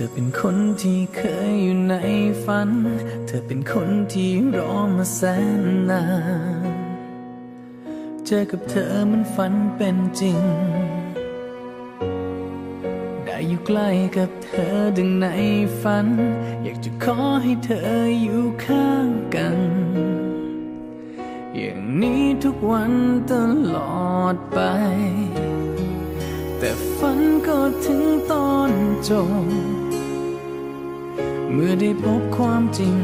ธอเป็นคนที่เคยอยู่ในฝัน เธอเป็นคนที่รอมาแสนนาน เจอกับเธอมันฝันเป็นจริง ได้อยู่ใกล้กับเธอดังในฝัน อยากจะขอให้เธออยู่ข้างกัน อย่างนี้ทุกวันตลอดไปแต่ฝันก็ถึงตอนจบ เมื่อได้พบความจริง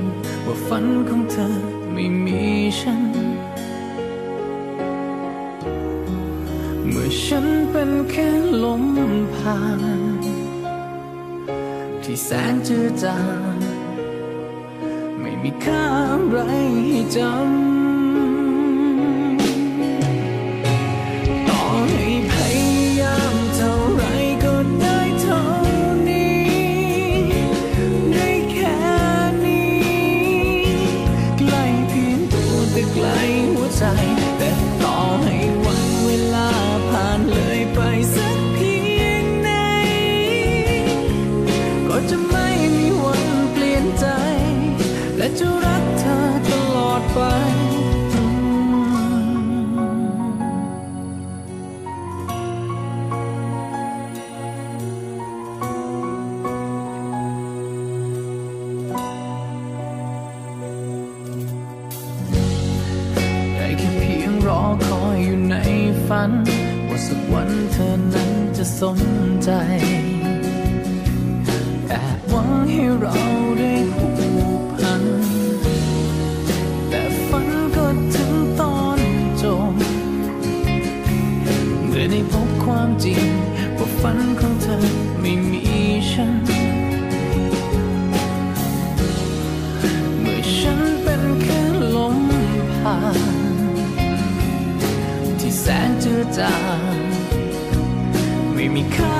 ว่าฝันของเธอไม่มีฉัน เมื่อฉันเป็นแค่ลมผ่าน ที่แสนจืดจางไม่มีค่าอะไรให้จำ ใจ แต่ต่อให้วันเวลาผ่านเลยไปสักเพียงไหน ก็จะไม่มีวันเปลี่ยนใจ และจะรักเธอตลอดไป ว่าสักวันเธอนั้นจะสนใจแอบหวังให้เราได้ผูกพัน แต่ฝันก็ถึงตอนจบเมื่อได้พบความจริงว่าฝันของเธอไม่มีฉันเมื่อฉันเป็นแค่ลมผ่าน นเจือจางไม่มีค่า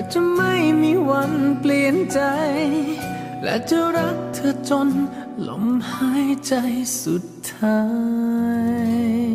ก็จะไม่มีวันเปลี่ยนใจ และจะรักเธอจนลมหายใจสุดท้าย